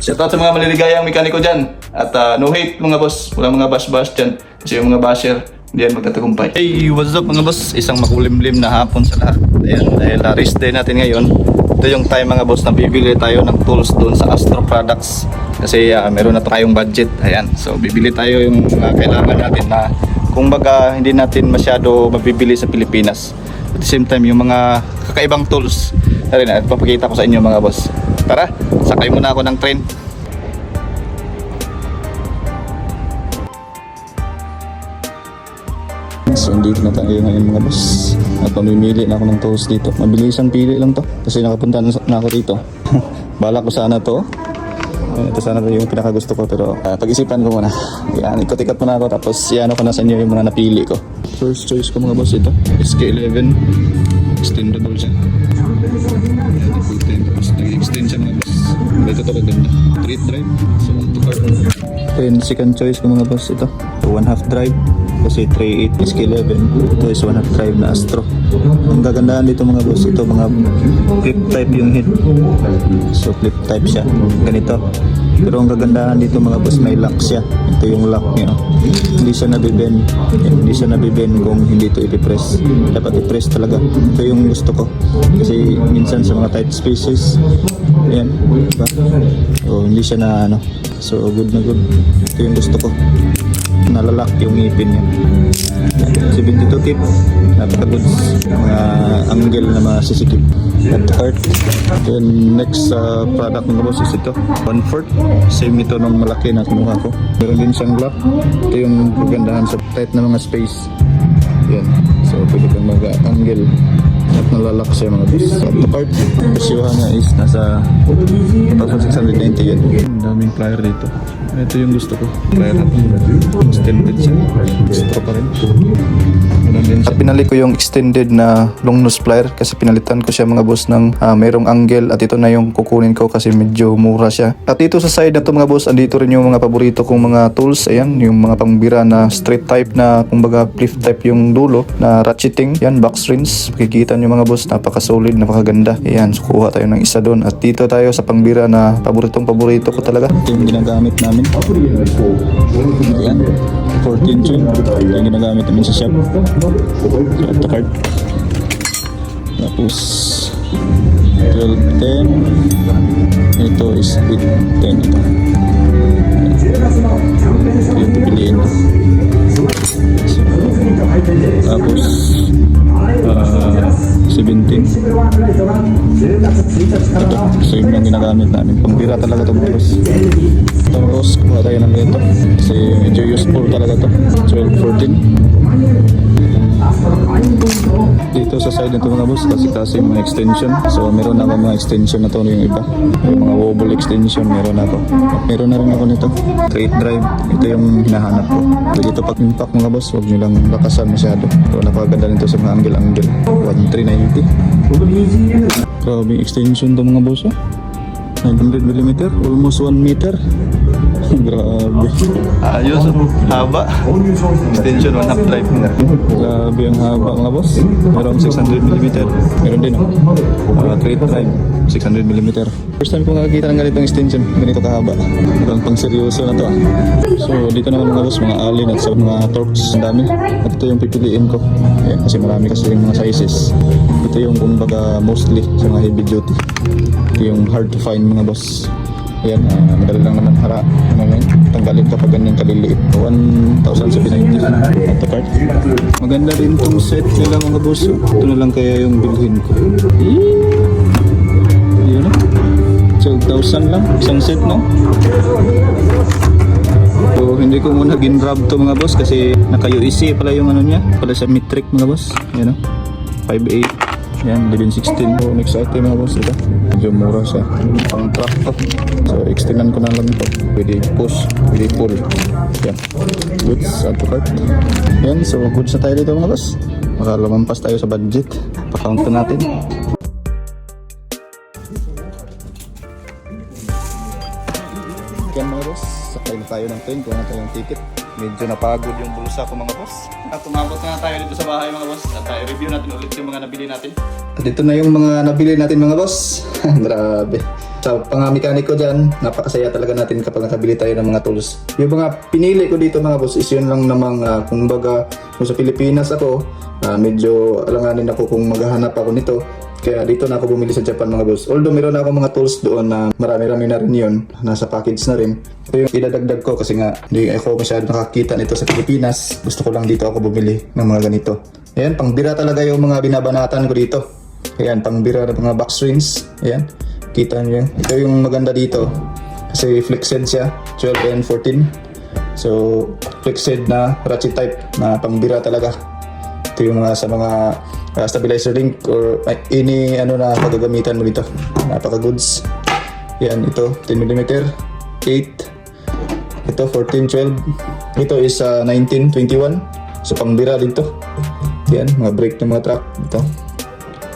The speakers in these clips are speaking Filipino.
Shoutout sa mga maliligayang mekaniko dyan. At ah, no hate mga boss. Walang mga bash-bash dyan. Kasi yung mga basher, hindi yan magtatagumpay. Hey, what's up mga boss? Isang makulimlim na hapon sa lahat. Ayan, dahil uh, rest day natin ngayon. Ito yung time mga boss na bibili tayo ng tools doon sa Astro Products. Kasi ah, meron na tayong budget. Ayan, so bibili tayo yung mga kailangan natin na kung baga hindi natin masyado mabibili sa Pilipinas. At the same time, yung mga kakaibang tools na rin, at papakita ko sa inyo mga boss. Tara, sakay muna ako ng train. So, dito na tayo ngayon mga boss. At pamimili na ako ng tools dito. Mabilisan pili lang to. Kasi nakapunta na ako dito. Bala ko sana to. Ito sana yung pinakagusto ko pero ah, pag-isipan ko muna. Yan, ikot-ikot muna ako tapos yan ko na sa inyo yung mga napili ko. First choice ko mga boss ito. SK11. Extendable siya. Yan, full time. Siya boss. Ito to kaganda. Straight drive. So, to cart. Then, second choice ko mga boss ito. One half drive. Kasi 3.8 SK11. Ito is one half drive na Astro. Ang gagandahan dito mga boss, ito mga flip type yung head. So flip type siya. Ganito. Pero ang gagandahan dito mga boss, may lock siya. Ito yung lock niya. Hindi siya nabibend. Hindi siya nabibend kung hindi ito ipipress. Dapat i-press talaga. Ito yung gusto ko. Kasi minsan sa mga tight spaces, Ayan, diba? So, hindi siya na ano. So, good na good. Ito yung gusto ko. Nalalak yung ngipin niya. 72 tip. Napaka-good. Mga angle na masisikip. At heart. Then, next uh, product ng boss is ito. Fourth. Same ito ng malaki na kinuha ko. Meron din siyang lock. Ito yung kagandahan sa tight na mga space. Yan. So, pwede kang mag-angle. At nalalak siya mga bis. At the part, presyuhan niya is nasa 1,690 yan. Ang daming plier dito. Ito yung gusto ko. Plier na Extended siya. Gusto pa rin. At pinali ko yung extended na long nose plier kasi pinalitan ko siya mga boss ng ah, mayroong angle at ito na yung kukunin ko kasi medyo mura siya. At dito sa side na to mga boss, andito rin yung mga paborito kong mga tools. Ayan, yung mga pangbira na straight type na kumbaga flip type yung dulo na ratcheting. Yan, box rings. Makikita nyo mga boss, napaka-solid, napakaganda. Ayan, so kuha tayo ng isa doon. At dito tayo sa pangbira na paboritong paborito ko talaga. Ito yung ginagamit namin. Ayan, 14 tune. Ito yung ginagamit namin sa shop. So, ito card. Tapos, 12, 10. Ito is with 10 ito. Ito yung pipiliin ko. So, tapos, ah, 17. Ito, same yung ginagamit namin. Pambira talaga ito mga boss. Tapos, kuha tayo ng ganito. Kasi medyo useful talaga to 12, 14. Dito sa side nito mga boss, kasi kasi mga extension. So, meron na mga extension na to yung iba. Yung mga wobble extension, meron na ako. At meron na rin ako nito. Straight drive. Ito yung hinahanap ko. So, dito pag impact mga boss, huwag nyo lang lakasan masyado. So, napakaganda nito sa mga angle-angle. 1390. Grabe extension to mga boss. Oh. 900mm, almost 1 meter. Grabe. Ayos, haba. Extension, one half drive. Grabe ang haba mga boss. Meron 600mm. Meron din oh. Uh, straight drive, 600mm. First time ko nakakita ng ganitong extension. Ganito kahaba. Mukhang pang seryoso na to ah. So dito naman mga boss, mga alin at sa mga torques. Ang dami. At ito yung pipiliin ko. Ayan, kasi marami kasi yung mga sizes. Ito yung kumbaga mostly sa mga heavy duty. Yung hard to find mga boss. Ayan, ah, madali lang naman hara. Yun? Tanggalin kapag ganyan kaliliit. 1,790 at the cart. Maganda rin itong set nila mga boss. Ito na lang kaya yung bilhin ko. Yun oh. 12,000 lang. Isang set, no? So, hindi ko muna gin-grab to mga boss kasi naka-UEC pala yung ano niya. Pala sa metric mga boss. Yan o. 5.8. Yan, 11.16. So, next item mga boss ito. Medyo mura siya. Pang truck to. So, extendan ko na lang ito. Pwede push, pwede pull. Yan. Goods, to cart. Yan, so goods na tayo dito mga boss. Baka lumampas tayo sa budget. Pa-count na natin. Yan mga boss, sakay na tayo ng train, kuha na tayo ng ticket. Medyo napagod yung bulsa ko mga boss. At tumabot na tayo dito sa bahay mga boss. At tayo review natin ulit yung mga nabili natin. At ito na yung mga nabili natin mga boss. Grabe. Sa pangamekaniko dyan, napakasaya talaga natin kapag nakabili tayo ng mga tools. Yung mga pinili ko dito mga boss is yun lang namang uh, kung baga kung sa Pilipinas ako, ah, medyo alanganin ako kung maghahanap ako nito. Kaya dito na ako bumili sa Japan mga boss. Although meron ako mga tools doon na marami-rami na rin yun. Nasa package na rin. Ito yung idadagdag ko kasi nga hindi ako masyado nakakita nito sa Pilipinas. Gusto ko lang dito ako bumili ng mga ganito. Ayan, pangbira talaga yung mga binabanatan ko dito. Ayan, pangbira ng mga box rings. Ayan, kita nyo. Ito yung maganda dito. Kasi flexed siya, 12 and 14. So, flexed na ratchet type na pangbira talaga. Ito yung mga sa mga uh, stabilizer link or ay, any ano na pagagamitan mo dito. Napaka goods. Yan, ito 10mm, 8. Ito 14, 12. Ito is uh, 19, 21. So pangbira dito. Yan, mga brake ng mga truck. Ito.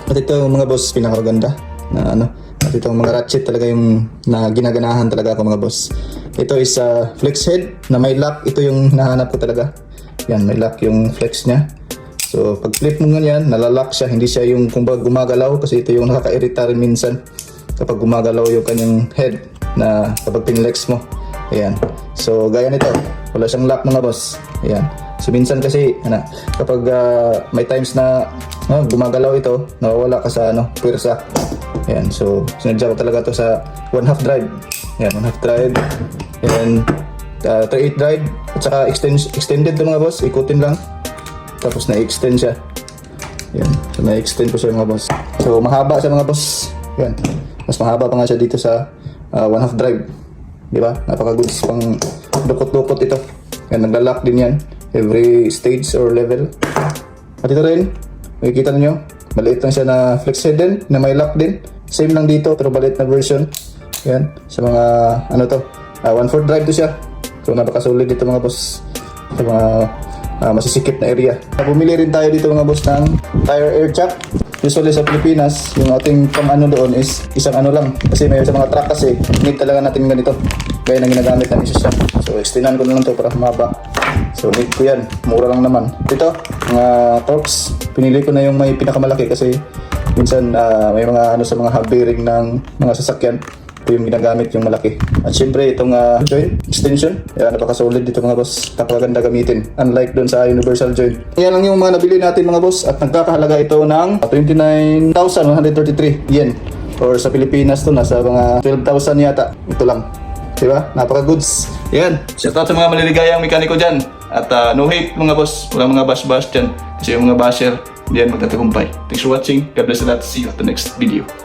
At ito yung mga boss, pinakaganda na ano. At ito mga ratchet talaga yung na ginaganahan talaga ako mga boss. Ito is uh, flex head na may lock. Ito yung nahanap ko talaga. Yan, may lock yung flex niya. So, pag flip mo ganyan, nalalak siya. Hindi siya yung kumbaga gumagalaw kasi ito yung nakaka-irita rin minsan kapag gumagalaw yung kanyang head na kapag pinlex mo. Ayan. So, gaya nito. Wala siyang lock mga boss. Ayan. So, minsan kasi, ano, kapag ah, may times na ah, gumagalaw ito, nawawala ka sa ano, pwersa. Ayan. So, sinadya ko talaga to sa one half drive. Ayan, one half drive. And uh, 3/8 drive. At saka extend, extended to mga boss. Ikutin lang. Tapos na-extend siya. Yan. So, na-extend ko siya mga boss. So, mahaba siya mga boss. Yan. Mas mahaba pa nga siya dito sa uh, one half drive. Di ba? Napaka-goods pang dukot-dukot ito. Yan, naglalak din yan. Every stage or level. At ito rin, makikita niyo maliit lang siya na flex head din, na may lock din. Same lang dito, pero maliit na version. Yan, sa mga, ano to, uh, one-fourth drive to siya. So, napaka-solid dito mga boss. Sa mga ah, masisikip na area. Bumili rin tayo dito mga boss ng tire air chuck. Usually sa Pilipinas, yung ating pang ano doon is isang ano lang. Kasi may sa mga truck kasi, need talaga natin ganito. Kaya nang ginagamit namin siya. So, extendan ko na lang to para humaba. So, need ko yan. Mura lang naman. Dito, mga torques. Pinili ko na yung may pinakamalaki kasi minsan ah, may mga ano sa mga hub bearing ng mga sasakyan ito yung ginagamit yung malaki. At syempre itong uh, joint extension, yan napaka-solid dito mga boss. Napakaganda gamitin. Unlike doon sa universal joint. Yan lang yung mga nabili natin mga boss at nagkakahalaga ito ng 29,133 yen. Or sa Pilipinas to nasa mga 12,000 yata. Ito lang. Diba? Napaka-goods. Yan. Shout out sa mga maliligayang mekaniko dyan. At uh, no hate mga boss. Walang mga bash-bash dyan. Kasi yung mga basher, diyan magtatagumpay. Thanks for watching. God bless a lot. See you at the next video.